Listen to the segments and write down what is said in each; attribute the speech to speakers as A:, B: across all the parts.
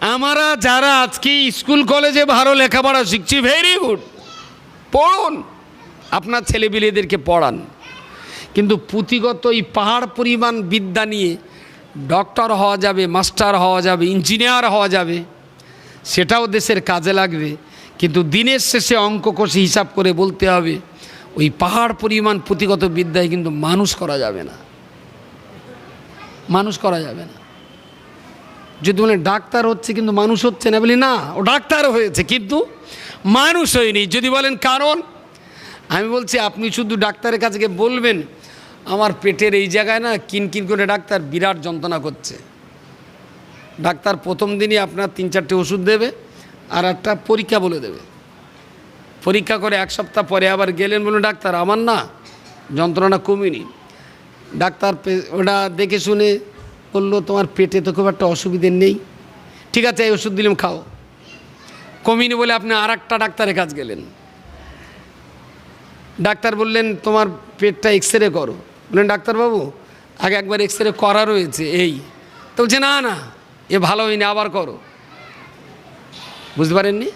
A: আমরা যারা আজকে স্কুল, কলেজে ভালো লেখাপড়া শিখছি ভেরি গুড পড়ুন। আপনার ছেলেপিলেদেরকে পড়ান। কিন্তু পুঁথিগত এই পাহাড় পরিমাণ বিদ্যা নিয়ে ডক্টর হওয়া যাবে, মাস্টার হওয়া যাবে, ইঞ্জিনিয়ার হওয়া যাবে, সেটাও দেশের কাজে লাগবে। কিন্তু দিনের শেষে অঙ্ক কষে হিসাব করে বলতে হবে, ওই পাহাড় পরিমাণ পুঁথিগত বিদ্যায় কিন্তু মানুষ করা যাবে না। মানুষ করা যাবে না। যদি বলেন ডাক্তার হচ্ছে কিন্তু মানুষ হচ্ছে না। বলি, না, ও ডাক্তার হয়েছে, কিন্তু মানুষ হয়নি। যদি বলেন, কারণ? আমি বলছি, আপনি শুধু ডাক্তারের কাছে গিয়ে বলবেন, আমার পেটের এই জায়গায় না কিন কিন করে ডাক্তার বিরাট যন্ত্রণা করছে। ডাক্তার প্রথম দিনই আপনার তিন চারটে ওষুধ দেবে, আর একটা পরীক্ষা বলে দেবে। পরীক্ষা করে এক সপ্তাহ পরে আবার গেলেন বলুন, ডাক্তার, আমার না যন্ত্রণা কমেনি। ডাক্তার ওটা দেখে শুনে বলল তোমার পেটে তো খুব একটা অসুবিধে নেই। ঠিক আছে, এই ওষুধ দিলাম, খাও। কমিনি বলে আপনি আর একটা ডাক্তারের কাজ গেলেন। ডাক্তার বললেন, তোমার পেটটা এক্স রে করো। বললেন, ডাক্তারবাবু, আগে একবার এক্স রে করা রয়েছে, এই। তো বলছে, না না, এ ভালো হয়নি, আবার করো। বুঝতে পারেননি?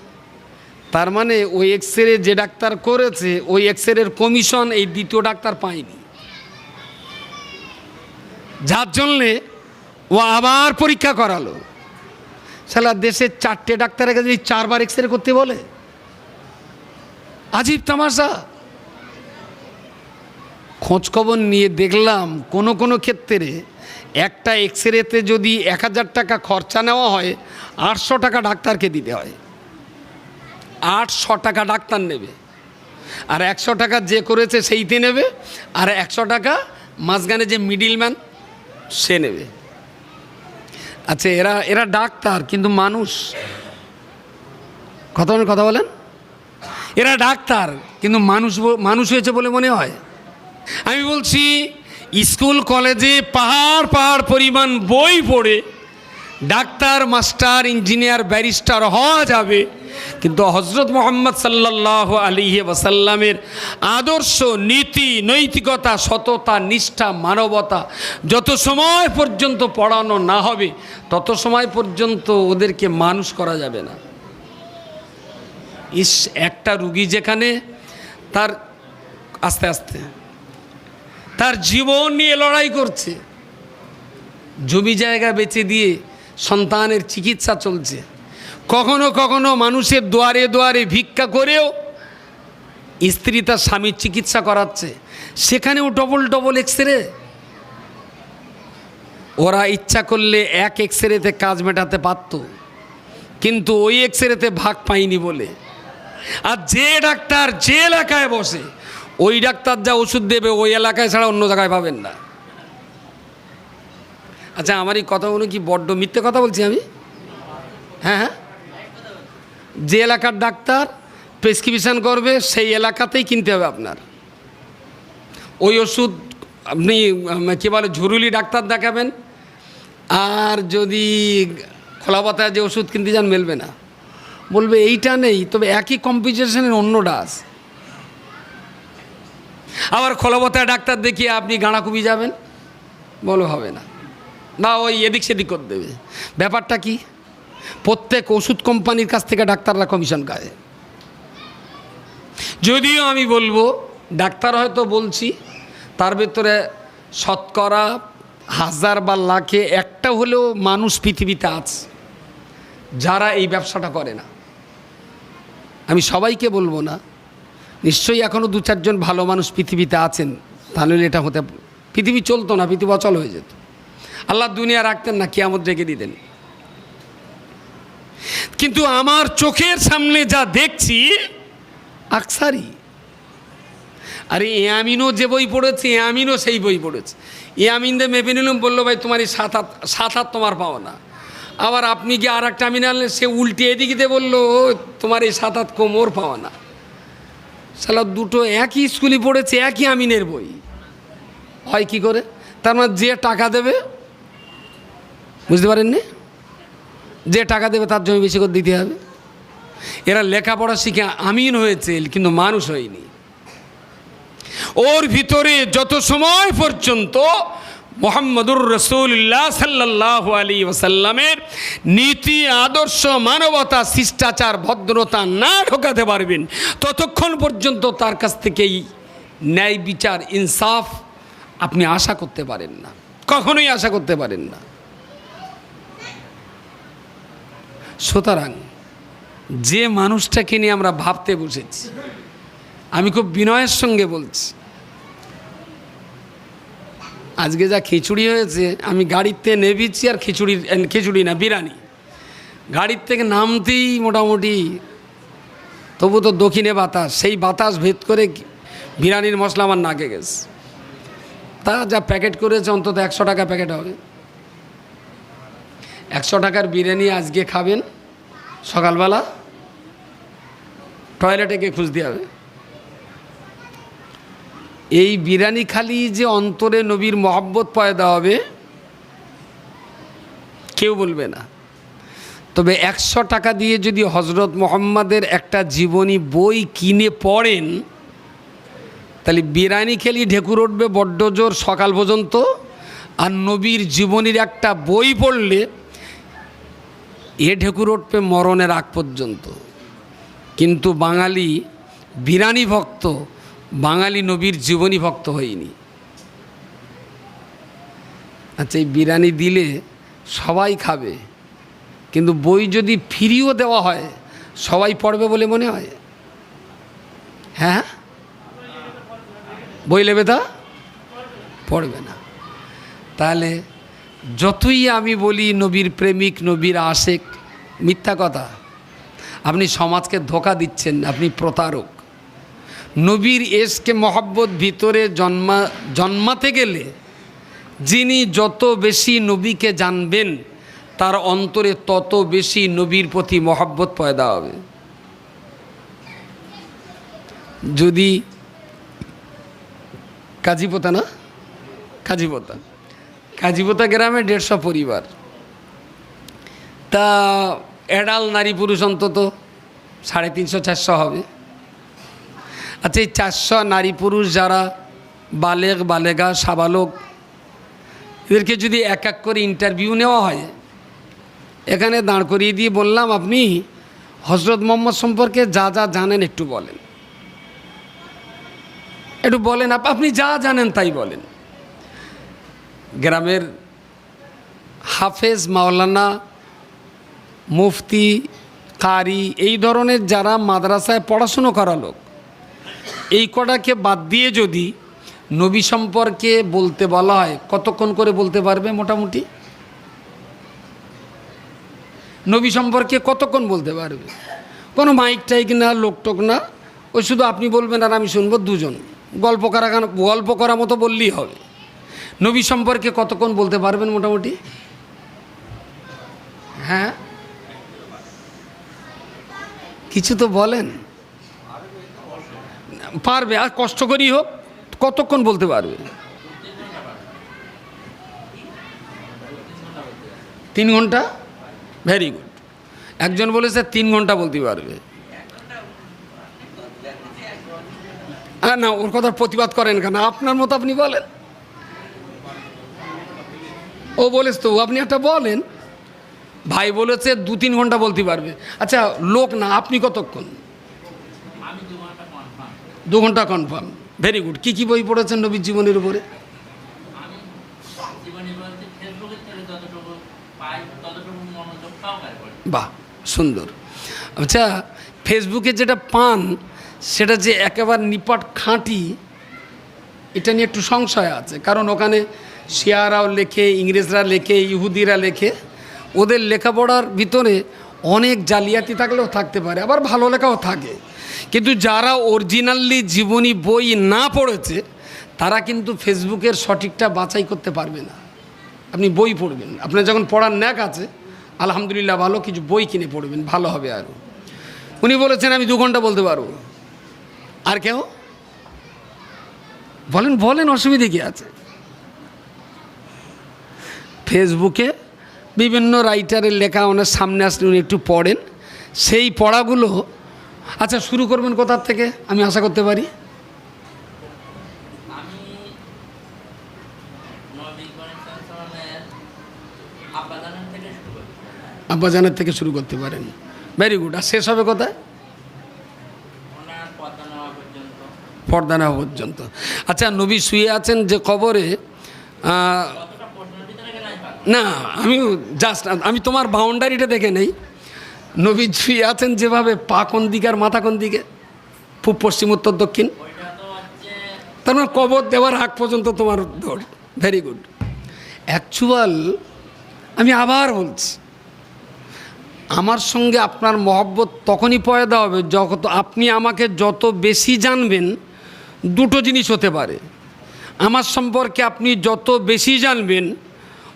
A: তার মানে ওই এক্স রে যে ডাক্তার করেছে, ওই এক্স রের কমিশন এই দ্বিতীয় ডাক্তার পায়নি। যার জন্যে ও আবার পরীক্ষা করালো। সালা দেশের চারটে ডাক্তারের কাছে চারবার এক্স রে করতে বলে? আজীব তামাশা। খোঁজখবর নিয়ে দেখলাম, কোনো কোনো ক্ষেত্রে একটা এক্স রেতে যদি এক হাজার টাকা খরচা নেওয়া হয়, আটশো টাকা ডাক্তারকে দিতে হয়। আটশো টাকা ডাক্তার নেবে। আর একশো টাকা যে করেছে সেইতে নেবে, আর একশো টাকা মাঝখানে যে মিডিলম্যান সে নেবে। আচ্ছা এরা এরা ডাক্তার, কিন্তু মানুষ। কথা বলেন কথা বলেন। এরা ডাক্তার, কিন্তু মানুষ মানুষ হয়েছে বলে মনে হয়। আমি বলছি, স্কুল, কলেজে পাহাড় পাহাড় পরিমাণ বই পড়ে ডাক্তার, মাস্টার, ইঞ্জিনিয়ার, ব্যারিস্টার হওয়া যাবে। কিন্তু হজরত মোহাম্মদ সাল্লাহ আলিহে ওয়াসাল্লামের আদর্শ, নীতি, নৈতিকতা, সততা, নিষ্ঠা, মানবতা যত সময় পর্যন্ত পড়ানো না হবে, তত সময় পর্যন্ত ওদেরকে মানুষ করা যাবে না। ইস, একটা রুগী যেখানে তার আস্তে আস্তে তার জীবন নিয়ে লড়াই করছে, জমি জায়গা বেচে দিয়ে সন্তানের চিকিৎসা চলছে কখনো কখনো মানুষের দুয়ারে দুয়ারে ভিক্ষা করেও স্ত্রী তার স্বামীর চিকিৎসা করাচ্ছে। সেখানেও ডবল ডবল এক্স রে ওরা ইচ্ছা করলে এক এক্স রেতে কাজ মেটাতে পারত, কিন্তু ওই এক্স রেতে ভাগ পায়নি বলে। আর যে ডাক্তার যে এলাকায় বসে, ওই ডাক্তার যা ওষুধ দেবে ওই এলাকায় ছাড়া অন্য জায়গায় পাবেন না। আচ্ছা আমার এই কথাগুলো কি বড্ড মিথ্যে কথা বলছি আমি? হ্যাঁ হ্যাঁ। যে এলাকার ডাক্তার প্রেসক্রিপশান করবে, সেই এলাকাতেই কিনতে হবে আপনার। ওই ওষুধ আপনি কী বলে, ঝুরুলি ডাক্তার দেখাবেন, আর যদি খোলা পাতায় যে ওষুধ কিনতে যান, মেলবে না। বলবে, এইটা নেই। তবে একই কম্পিটিশনের অন্য ডাস আবার খোলাবতায় ডাক্তার দেখিয়ে আপনি গাঁড়াকুবি যাবেন, বলো হবে না। না, ওই এদিক সেদিক করে দেবে। ব্যাপারটা কি? প্রত্যেক ওষুধ কোম্পানির কাছ থেকে ডাক্তাররা কমিশন খায় যদিও আমি বলব, ডাক্তার হয়তো বলছি, তার ভেতরে শতকরা হাজার বা লাখে একটা হলেও মানুষ পৃথিবীতে আছে, যারা এই ব্যবসাটা করে না। আমি সবাইকে বলব না, নিশ্চয়ই এখনও দু চারজন ভালো মানুষ পৃথিবীতে আছেন, তাহলে এটা হতে পৃথিবী চলতো না, পৃথিবী অচল হয়ে যেত। আল্লাহ দুনিয়া রাখতেন না, কিয়ামত রেখে দিতেন। কিন্তু আমার চোখের সামনে যা দেখছি আকসারি। আরে এয়ামিনও যে বই পড়েছে এয়ামিনও সেই বই পড়েছে। এয়ামিনদের মেপে নিলাম বলল ভাই তোমার এই সাত হাত সাত হাত তোমার পাও না। আবার আপনি গিয়ে আর একটা আমিন আনলেন সে উল্টে এদিকে দিয়ে বলল "ও, তোমার এই সাত হাত কোমর পাওয়া না। সালা দুটো একই স্কুলে পড়েছে একই আমিনের বই। হয় কি করে? তার মানে যে টাকা দেবে বুঝতে পারেননি? যে টাকা দেবে তার জমি বেশি করে দিতে হবে। এরা লেখাপড়া শিখে আমিন হয়েছে, কিন্তু মানুষ হয়নি। ওর ভিতরে যত সময় পর্যন্ত মোহাম্মদুর রসুল্লাহ সাল্লাহ আলী ওসাল্লামের নীতি, আদর্শ, মানবতা, শিষ্টাচার, ভদ্রতা না ঢোকাতে পারবেন, ততক্ষণ পর্যন্ত তার কাছ থেকেই ন্যায় বিচার, ইনসাফ আপনি আশা করতে পারেন না। কখনোই আশা করতে পারেন না। সুতরাং যে মানুষটাকে নিয়ে আমরা ভাবতে বসেছি, আমি খুব বিনয়ের সঙ্গে বলছি, আজকে যা খিচুড়ি হয়েছে, আমি গাড়িতে নেবিছি আর খিচুড়ি খিচুড়ি না, বিরিয়ানি। গাড়ির থেকে নামতেই মোটামুটি, তবু তো দক্ষিণে বাতাস, সেই বাতাস ভেদ করে বিরিয়ানির মশলা আমার নাকে গেছে। তা যা প্যাকেট করেছে, অন্তত একশো টাকা প্যাকেট হবে। একশো টাকার বিরিয়ানি আজকে খাবেন সকালবেলা। টয়লেটে গিয়ে খুঁজতে হবে। এই বিরিয়ানি খালি যে অন্তরে নবীর মহব্বত পয়দা হবে, কেউ বলবে না। তবে একশো টাকা দিয়ে যদি হজরত মোহাম্মদের একটা জীবনী বই কিনে পড়েন, তাহলে বিরিয়ানি খেলি ঢেকুর উঠবে বড্ড জোর সকাল পর্যন্ত, আর নবীর জীবনীর একটা বই পড়লে এ ঢেকুর উঠবে মরণের আগ পর্যন্ত। কিন্তু বাঙালি বিরানি ভক্ত, বাঙালি নবীর জীবনী ভক্ত হয়নি। আচ্ছা এই বিরানি দিলে সবাই খাবে, কিন্তু বই যদি ফ্রিও দেওয়া হয়, সবাই পড়বে বলে মনে হয় হ্যাঁ? বই নেবে তা? পড়বে না। তাহলে যতই আমি বলি নবীর প্রেমিক, নবীর আশেক, মিথ্যা কথা, আপনি সমাজকে ধোকা দিচ্ছেন, আপনি প্রতারক। নবীর এসকে মহব্বত ভিতরে জন্মা, জন্মাতে গেলে যিনি যত বেশি নবীকে জানবেন, তার অন্তরে তত বেশি নবীর প্রতি মহব্বত পয়দা হবে। যদি কাজীপোতা না? কাজীপোতা কাজীপোতা গ্রামে দেড়শো পরিবার। তা অ্যাডাল নারী পুরুষ অন্তত সাড়ে তিনশো, চারশো হবে। আচ্ছা এই চারশো নারী পুরুষ যারা বালেগ বালেগা, সাবালক, এদেরকে যদি এক এক করে ইন্টারভিউ নেওয়া হয়, এখানে দাঁড় করিয়ে দিয়ে বললাম, আপনি হজরত মোহাম্মদ সম্পর্কে যা যা জানেন একটু বলেন। একটু বলেন আপ- আপনি যা জানেন তাই বলেন। গ্রামের হাফেজ মাওলানা মুফতি, কারি, এই ধরনের যারা মাদ্রাসায় পড়াশুনো করা লোক, এই কটাকে বাদ দিয়ে যদি নবী সম্পর্কে বলতে বলা হয়, কতক্ষণ করে বলতে পারবে মোটামুটি? নবী সম্পর্কে কতক্ষণ বলতে পারবে? কোনো মাইক টাইক না লোকটোক না, ওই শুধু আপনি বলবেন আর আমি শুনব দুজন। গল্প করা গল্প করা মতো বললেই হবে। নবী সম্পর্কে কতক্ষণ বলতে পারবেন মোটামুটি? হ্যাঁ? কিছু তো বলেন। পারবে, আর কষ্ট করেই হোক, কতক্ষণ বলতে পারবে? তিন ঘণ্টা? ভেরি গুড একজন বলেছে তিন ঘণ্টা বলতে পারবে। না, ওর কথা প্রতিবাদ করেন কেন? আপনার মতো আপনি বলেন। ও বলেছ তো আপনি একটা বলেন। ভাই বলেছে দু তিন ঘণ্টা বলতে পারবে। আচ্ছা লোক না, আপনি কতক্ষণ? দু ঘণ্টা কনফার্ম ভেরি গুড কী কী বই পড়েছেন নবীর জীবনের উপরে? বাহ, সুন্দর। আচ্ছা ফেসবুকে যেটা পান, সেটা যে একেবারে নিপাট খাঁটি, এটা নিয়ে একটু সংশয় আছে। কারণ ওখানে শিয়ারাও লেখে, ইংরেজরা লেখে, ইহুদিরা লেখে। ওদের লেখাপড়ার ভিতরে অনেক জালিয়াতি থাকলেও থাকতে পারে, আবার ভালো লেখাও থাকে। কিন্তু যারা অরিজিনালি জীবনী বই না পড়েছে, তারা কিন্তু ফেসবুকের সঠিকটা বাছাই করতে পারবে না। আপনি বই পড়বেন, আপনার যখন পড়ার ন্যাক আছে, আলহামদুলিল্লাহ ভালো কিছু বই কিনে পড়বেন, ভালো হবে আরও উনি বলেছেন, আমি দু ঘণ্টা বলতে পারব। আর কেউ? বলেন বলেন, অসুবিধে কি আছে? ফেসবুকে বিভিন্ন রাইটারের লেখা ওনার সামনে আসলে উনি একটু পড়েন। সেই পড়াগুলো আচ্ছা শুরু করবেন কোথার থেকে? আমি আশা করতে পারি। আব্বাজানের থেকে শুরু করতে পারেন। ভেরি গুড আর শেষ হবে কোথায়? পর্দা নেওয়া পর্যন্ত। আচ্ছা নবী শুয়ে আছেন যে কবরে না আমি জাস্ট আমি তোমার বাউন্ডারিটা দেখে নেই। নবী শুয়ে আছেন যেভাবে পা কোন দিকে আর মাথা কোন দিকে? পূব, পশ্চিম, উত্তর, দক্ষিণ। তার মানে কবর দেওয়ার আগ পর্যন্ত তোমার দৌড়। ভেরি গুড অ্যাকচুয়াল আমি আবার বলছি, আমার সঙ্গে আপনার মহব্বত তখনই পয়দা হবে যখন আপনি আমাকে যত বেশি জানবেন, দুটো জিনিস হতে পারে। আমার সম্পর্কে আপনি যত বেশি জানবেন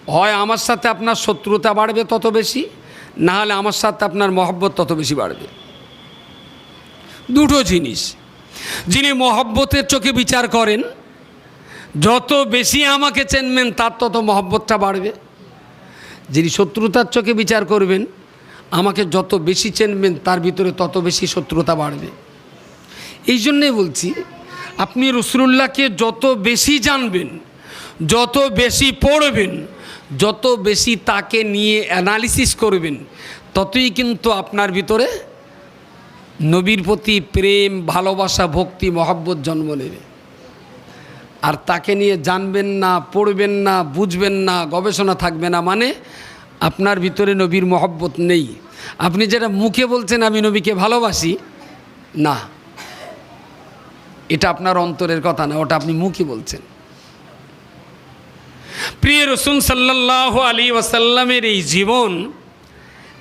A: হয় আমার সাথে আপনার শত্রুতা বাড়বে তত বেশি, না হলে আমার সাথে আপনার মহব্বত তত বেশি বাড়বে। দুটো জিনিস। যিনি মহব্বতের চোখে বিচার করেন, যত বেশি আমাকে চেনবেন, তার তত মহব্বতটা বাড়বে। যিনি শত্রুতার চোখে বিচার করবেন, আমাকে যত বেশি চেনবেন, তার ভিতরে তত বেশি শত্রুতা বাড়বে। এই জন্যে বলছি, আপনি রসুল্লাহকে যত বেশি জানবেন, যত বেশি পড়বেন যত বেশি তাকে নিয়ে অ্যানালিসিস করবেন, ততই কিন্তু আপনার ভিতরে নবীর প্রতি প্রেম, ভালোবাসা, ভক্তি, মহব্বত জন্ম নেবে। আর তাকে নিয়ে জানবেন না, পড়বেন না, বুঝবেন না, গবেষণা থাকবে না মানে আপনার ভিতরে নবীর মহব্বত নেই। আপনি যেটা মুখে বলছেন, আমি নবীকে ভালোবাসি, না। এটা আপনার অন্তরের কথা না, ওটা আপনি মুখে বলছেন। প্রিয় রসুন সাল্লাহ আলী ওয়াসাল্লামের এই জীবন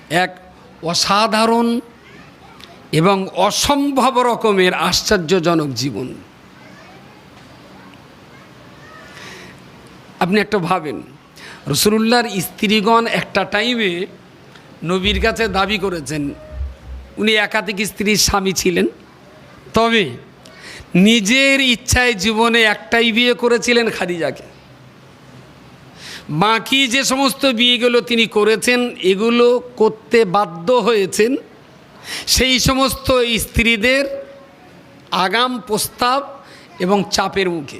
A: এক অসাধারণ এবং অসম্ভব রকমের আশ্চর্যজনক জীবন। আপনি একটা ভাবেন রসুল্লাহর স্ত্রীগণ একটা টাইমে নবীর কাছে দাবি করেছেন, উনি একাধিক স্ত্রীর স্বামী ছিলেন, তবে নিজের ইচ্ছায় জীবনে একটাই বিয়ে করেছিলেন খাদিজাকে। বাকি যে সমস্ত বিয়েগুলো তিনি করেছেন, এগুলো করতে বাধ্য হয়েছেন। সেই সমস্ত স্ত্রীদের আগাম প্রস্তাব এবং চাপের মুখে।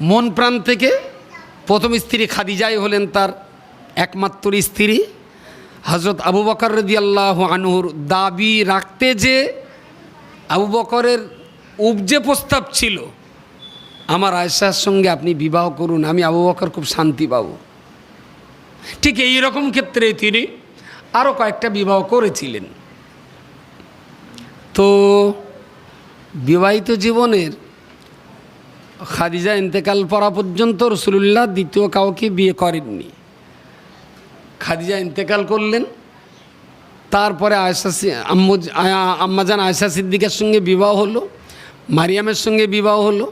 A: মন প্রাণ থেকে প্রথম স্ত্রী খাদিজাই হলেন তার একমাত্র স্ত্রী। হজরত আবু বকর রদি আল্লাহ আনহুর দাবি রাখতে যে আবু বকরের উপজে প্রস্তাব ছিল আমার আয়সার সঙ্গে আপনি বিবাহ করুন, আমি আবু বকর খুব শান্তি পাব। ঠিক এই রকম ক্ষেত্রে তিনি আরও কয়েকটা বিবাহ করেছিলেন। তো বিবাহিত জীবনের খাদিজা ইন্তেকাল পড়া পর্যন্ত রসুল্লাহ দ্বিতীয় কাউকে বিয়ে করেননি। খাদিজা ইন্তেকাল করলেন, তারপরে আয়সা আম্মু আম্মাজান আয়সা সিদ্দিকের সঙ্গে বিবাহ হলো, মারিয়ামের সঙ্গে বিবাহ হলো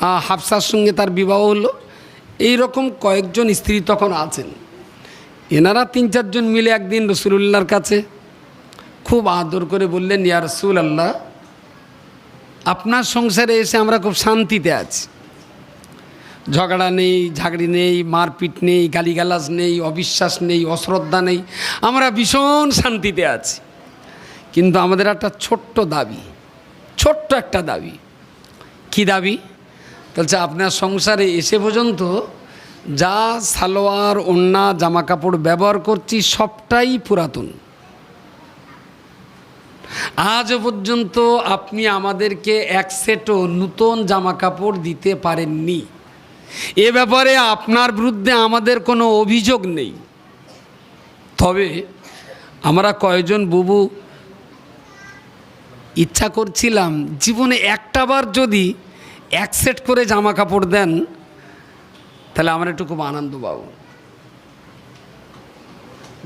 A: হাফসার সঙ্গে তার বিবাহ হলো। এই রকম কয়েকজন স্ত্রী তখন আছেন। এনারা তিন, চারজন মিলে একদিন রসুলুল্লাহর কাছে খুব আদর করে বললেন, ইয়া রসুল আল্লাহ আপনার সংসারে এসে আমরা খুব শান্তিতে আছি। ঝগড়া নেই, ঝাগড়ি নেই, মারপিট নেই, গালিগালাজ নেই, অবিশ্বাস নেই, অশ্রদ্ধা নেই। আমরা ভীষণ শান্তিতে আছি। কিন্তু আমাদের একটা ছোট্ট দাবি, ছোট্ট একটা দাবি। কি দাবি? বলছে আপনার সংসারে এসে পর্যন্ত যা সালোয়ার, ওন্না জামা কাপড় ব্যবহার করছি সবটাই পুরাতন। আজ পর্যন্ত আপনি আমাদেরকে এক সেটও নূতন জামা কাপড় দিতে পারেননি। এ ব্যাপারে আপনার বিরুদ্ধে আমাদের কোনো অভিযোগ নেই। তবে আমরা কয়জন বুবু ইচ্ছা করছিলাম, জীবনে একটাবার যদি এক সেট করে জামা কাপড় দেন, তাহলে আমার একটু খুব আনন্দ পাবো।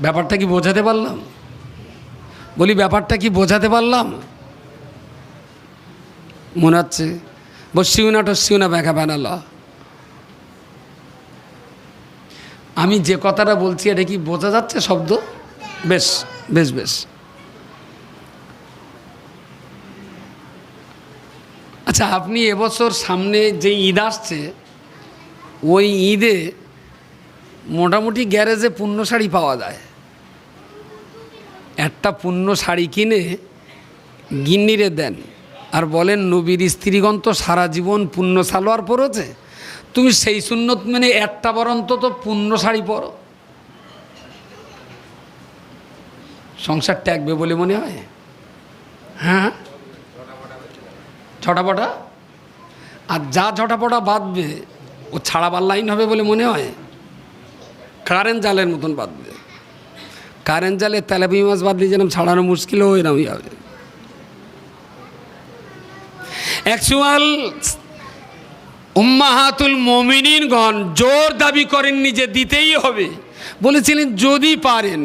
A: ব্যাপারটা কি বোঝাতে পারলাম? বলি, ব্যাপারটা কি বোঝাতে পারলাম? মনে হচ্ছে, বসিও না, টসিও না ব্যাখা বানাল আমি যে কথাটা বলছি, এটা কি বোঝা যাচ্ছে শব্দ? বেশ বেশ বেশ। আচ্ছা আপনি এবছর সামনে যে ঈদ আসছে, ওই ঈদে মোটামুটি গ্যারেজে পূর্ণ শাড়ি পাওয়া যায়। একটা পূর্ণ শাড়ি কিনে গিন্নিরে দেন আর বলেন, নবীর স্ত্রীগণ তো সারা জীবন পূর্ণ সালোয়ার পরেছে। তুমি সেই সুন্নত মেনে একটা বার তো পূর্ণ শাড়ি পরো। সংসার ট্যাকবে বলে মনে হয়? হ্যাঁ? ছটাপটা? আর যা ছটাপটা বাঁধবে, ও ছাড়াবার লাইন হবে বলে মনে হয়? কারেন্ট জালের মতন বাঁধবে। কারেন্ট জালে তেলাপি মাছ বাঁধলে যেরকম ছাড়ানো মুশকিল হয় এরকমই হবে অ্যাকচুয়াল উম্মাহাতুল মমিনিনগণ জোর দাবি করেননি যে দিতেই হবে। বলেছিলেন, যদি পারেন।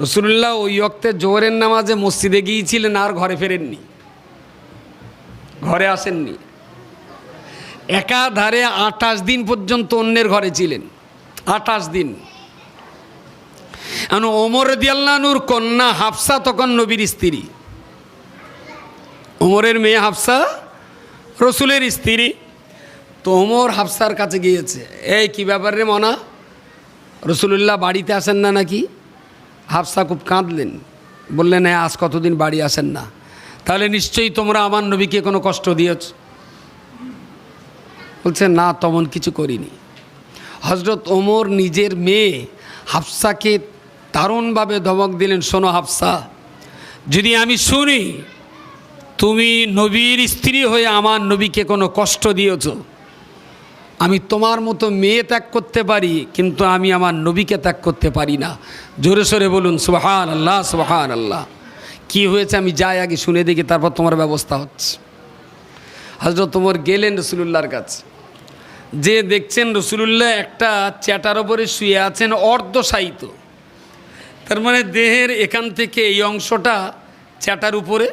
A: রসুল্লাহ ওই অক্তে জোরের নামাজে মসজিদে গিয়েছিলেন আর ঘরে ফেরেননি। ঘরে আসেননি। একাধারে আঠাশ দিন পর্যন্ত অন্যের ঘরে ছিলেন। আঠাশ দিন। এখন ওমর দিয়াল্লানুর কন্যা হাফসা তখন নবীর স্ত্রী। ওমরের মেয়ে হাফসা রসুলের স্ত্রী। তো ওমর হাফসার কাছে গিয়েছে, এই কী ব্যাপার রে মনা? রসুলুল্লাহ বাড়িতে আসেন না নাকি? হাফসা খুব কাঁদলেন। বললেন হ্যাঁ আজ কতদিন বাড়ি আসেন না? তাহলে নিশ্চয়ই তোমরা আমার নবীকে কোনো কষ্ট দিয়েছ? বলছে, না, তেমন কিছু করিনি। হজরত ওমর নিজের মেয়ে হাফসাকে দারুণভাবে ধমক দিলেন, শোনো হাফসা, যদি আমি শুনি তুমি নবীর স্ত্রী হয়ে আমার নবীকে কোনো কষ্ট দিয়েছ, আমি তোমার মতো মেয়ে ত্যাগ করতে পারি, কিন্তু আমি আমার নবীকে ত্যাগ করতে পারি না। জোরে সোরে বলুন সুবাহান আল্লাহ সুবাহান আল্লাহ কী হয়েছে আমি যাই আগে শুনে দেখি, তারপর তোমার ব্যবস্থা হচ্ছে। হজরত তোমার গেলেন রসুলুল্লাহর কাছে। যে দেখছেন রসুলুল্লাহ একটা চ্যাটার ওপরে শুয়ে আছেন অর্ধসায়িত তার মানে দেহের এখান থেকে এই অংশটা চ্যাটার উপরে,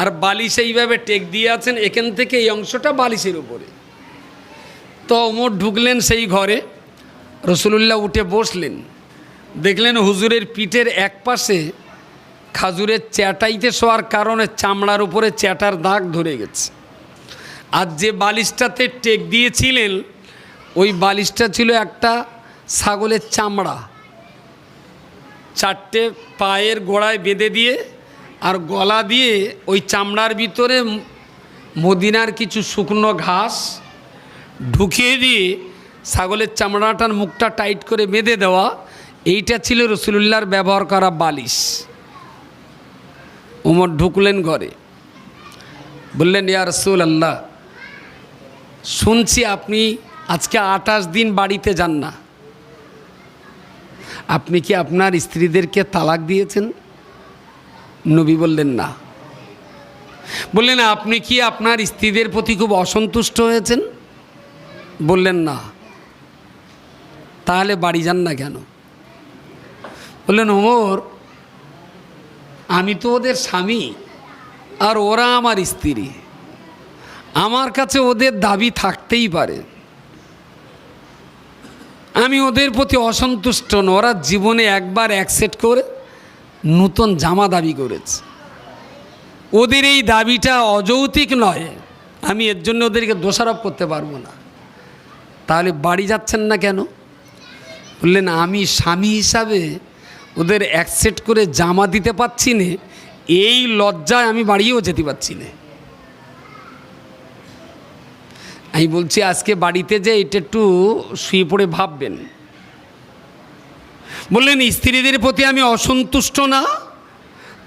A: আর বালিশ এইভাবে টেক দিয়ে আছেন, এখান থেকে এই অংশটা বালিশের উপরে। তো ওমর ঢুকলেন সেই ঘরে, রসুলুল্লাহ উঠে বসলেন। দেখলেন হুজুরের পিঠের এক পাশে খাজুরের চ্যাটাইতে শোয়ার কারণে চামড়ার উপরে চ্যাটার দাগ ধরে গেছে। আর যে বালিশটাতে টেক দিয়েছিলেন, ওই বালিশটা ছিল একটা ছাগলের চামড়া। চারটে পায়ের গোড়ায় বেঁধে দিয়ে আর গলা দিয়ে ওই চামড়ার ভিতরে মদিনার কিছু শুকনো ঘাস ঢুকিয়ে দিয়ে ছাগলের চামড়াটার মুখটা টাইট করে বেঁধে দেওয়া, এইটা ছিল রসুলুল্লাহর ব্যবহার করা বালিশ। ওমর ঢুকলেন ঘরে। বললেন, ইয়া রসুল আল্লাহ শুনছি আপনি আজকে আঠাশ দিন বাড়িতে যান না। আপনি কি আপনার স্ত্রীদেরকে তালাক দিয়েছেন? নবী বললেন, না। বললেন, আপনি কি আপনার স্ত্রীদের প্রতি খুব অসন্তুষ্ট হয়েছেন? বললেন, না। তাহলে বাড়ি যান না কেন? বললেন, ওমর আমি তো ওদের স্বামী, আর ওরা আমার স্ত্রী। আমার কাছে ওদের দাবি থাকতেই পারে। আমি ওদের প্রতি অসন্তুষ্ট ন ওরা জীবনে একবার অ্যাকসেপ্ট করে নূতন জামা দাবি করেছে। ওদের এই দাবিটা অযৌতিক নয়, আমি এর জন্য ওদেরকে দোষারোপ করতে পারব না। তাহলে বাড়ি যাচ্ছেন না কেন? বললেন, আমি স্বামী হিসাবে ওদের অ্যাকসেপ্ট করে জামা দিতে পারছি না, এই লজ্জায় আমি বাড়িও যেতে পারছি না। আমি বলছি, আজকে বাড়িতে যে এটা একটু শুয়ে পড়ে ভাববেন। বললেন, স্ত্রীদের প্রতি আমি অসন্তুষ্ট না,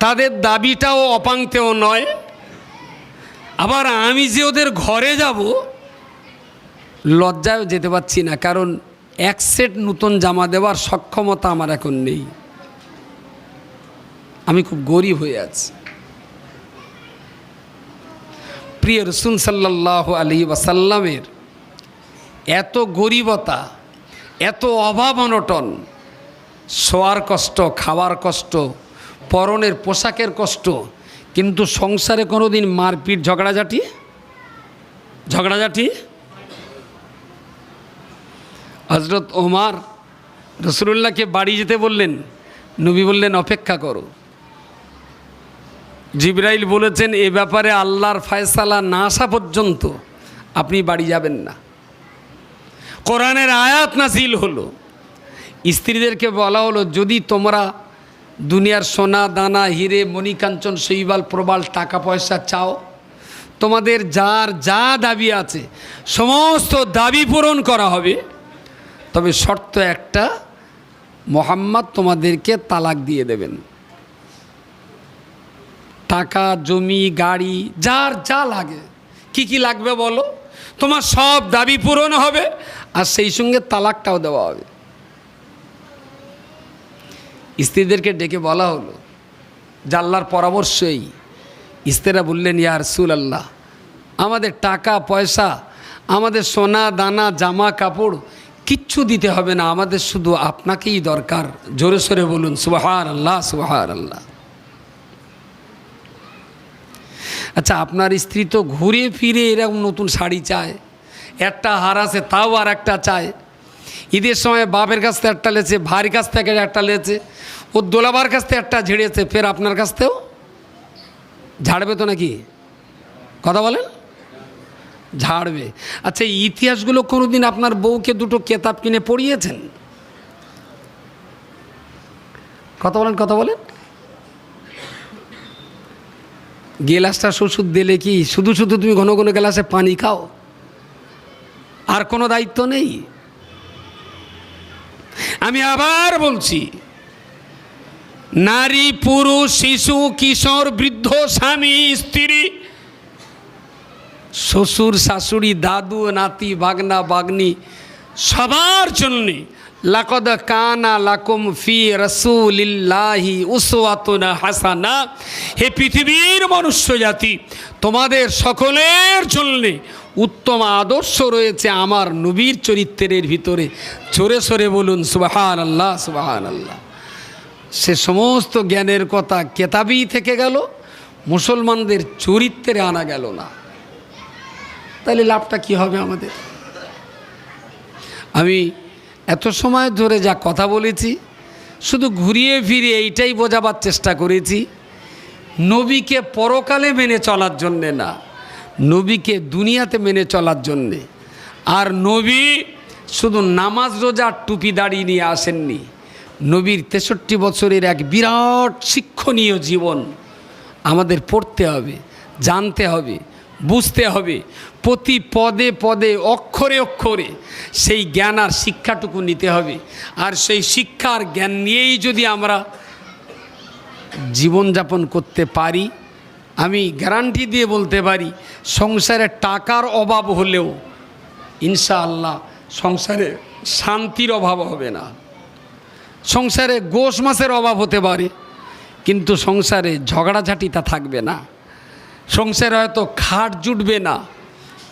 A: তাদের দাবিটাও অপাঙ্ক্তেও নয়। আবার আমি যে ওদের ঘরে যাব, লজ্জায়ও যেতে পারছি না, কারণ এক সেট নতুন জামা দেওয়ার সক্ষমতা আমার এখন নেই। আমি খুব গরিব হয়ে আছি। প্রিয় রসুল সাল্লাহ আলী ওয়াসাল্লামের এত গরিবতা, এত অভাব অনটন, শোয়ার কষ্ট, খাওয়ার কষ্ট, পরনের পোশাকের কষ্ট, কিন্তু সংসারে কোনো দিন মারপিট ঝগড়াঝাটি? ঝগড়াঝাটি? হজরত ওমার রসুল্লাহকে বাড়ি যেতে বললেন, নবী বললেন, অপেক্ষা করো। জিব্রাইল বলেছেন, এ ব্যাপারে আল্লাহর ফয়সালা না আসা পর্যন্ত আপনি বাড়ি যাবেন না। কোরআনের আয়াত নাসিল হলো। স্ত্রীদেরকে বলা হলো, যদি তোমরা দুনিয়ার সোনা, দানা, হিরে, মণিকাঞ্চন, শৈবাল, প্রবাল, টাকা পয়সা চাও, তোমাদের যার যা দাবি আছে, সমস্ত দাবি পূরণ করা হবে। তবে শর্ত একটা, মোহাম্মদ তোমাদেরকে তালাক দিয়ে দেবেন। টাকা, জমি, গাড়ি, যার যা লাগে। কি কি লাগবে বলো? তোমার সব দাবি পূরণ হবে আর সেই সঙ্গে তালাকটাও দেওয়া হবে। স্ত্রীদেরকে ডেকে বলা হলো জাল্লার পরামর্শই। স্ত্রীরা বললেন, ইয়া রসুল আল্লাহ আমাদের টাকা, পয়সা, আমাদের সোনা, দানা, জামা, কাপড় কিচ্ছু দিতে হবে না। আমাদের শুধু আপনাকেই দরকার। জোরে সোরে বলুন সুবাহার আল্লাহ সুবাহার আল্লাহ আচ্ছা আপনার স্ত্রী তো ঘুরে ফিরে এরকম নতুন শাড়ি চায়, একটা হার আছে তাও আর একটা চায়। ঈদের সময় বাপের কাছ থেকে একটা লেছে, ভাইয়ের কাছ থেকে একটা লেছে, ও দোলাবার কাছ থেকে একটা ঝেড়েছে, ফের আপনার কাছ থেকেও ঝাড়বে তো নাকি? কথা বলেন। ঝাড়বে। আচ্ছা ইতিহাসগুলো কোনোদিন আপনার বউকে দুটো কেতাব কিনে পড়িয়েছেন? কথা বলেন কথা বলেন। গেলাসটা শ্বশুর দিলে কি? শুধু শুধু তুমি ঘন ঘন গ্লাসে পানি খাও? আর কোনো দায়িত্ব নেই? আমি আবার বলছি, নারী, পুরুষ, শিশু, কিশোর, বৃদ্ধ, স্বামী, স্ত্রী, শ্বশুর, শাশুড়ি, দাদু, নাতি বাগনা বাগনি সবার জন্যে লাকদ কানা লাকুম ফি রসুলিল্লাহি উসওয়াতুনা হাসানা। হে পৃথিবীর মনুষ্য জাতি, তোমাদের সকলের জন্যে উত্তম আদর্শ রয়েছে আমার নবীর চরিত্রের ভিতরে। চোরে সরে বলুন সুবাহান আল্লাহ সুবাহান আল্লাহ সে সমস্ত জ্ঞানের কথা কেতাবই থেকে গেল, মুসলমানদের চরিত্রে আনা গেল না। তাহলে লাভটা কি হবে আমাদের? আমি এত সময় ধরে যা কথা বলেছি, শুধু ঘুরিয়ে ফিরিয়ে এইটাই বোঝাবার চেষ্টা করেছি, নবীকে পরকালে মেনে চলার জন্যে না, নবীকে দুনিয়াতে মেনে চলার জন্যে। আর নবী শুধু নামাজ রোজার টুপি দাড়ি নিয়ে আসেননি, নবীর তেষট্টি বছরের এক বিরাট শিক্ষণীয় জীবন আমাদের পড়তে হবে, জানতে হবে, বুঝতে হবে প্রতি পদে পদে, অক্ষরে অক্ষরে সেই জ্ঞান আর শিক্ষাটুকু নিতে হবে। আর সেই শিক্ষার জ্ঞান নিয়েই যদি আমরা জীবনযাপন করতে পারি, আমি গ্যারান্টি দিয়ে বলতে পারি, সংসারে টাকার অভাব হলেও ইনশাআল্লাহ সংসারে শান্তির অভাব হবে না। সংসারে গোশ মাসের অভাব হতে পারে, কিন্তু সংসারে ঝগড়াঝাটিটা থাকবে না। সংসারে হয়তো খাট জুটবে না।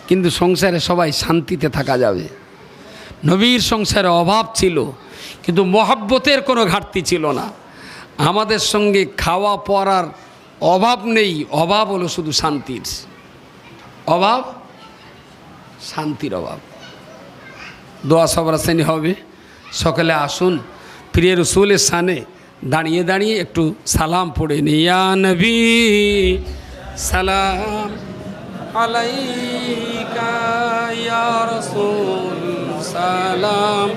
A: কিন্তু সংসারে সবাই শান্তিতে থাকা যাবে। নবীর সংসারে অভাব ছিল, কিন্তু মহাব্বতের কোনো ঘাটতি ছিল না। আমাদের সঙ্গে খাওয়া পড়ার অভাব নেই, অভাব হলো শুধু শান্তির। অভাব? শান্তির অভাব। দোয়া সবরা শ্রেণি হবে। সকালে আসুন, প্রিয় রসুলের সানে দাঁড়িয়ে দাঁড়িয়ে একটু সালাম পড়ে নিয়া। নবী, সালাম। আলাইকা ইয়া রাসূল সালাম।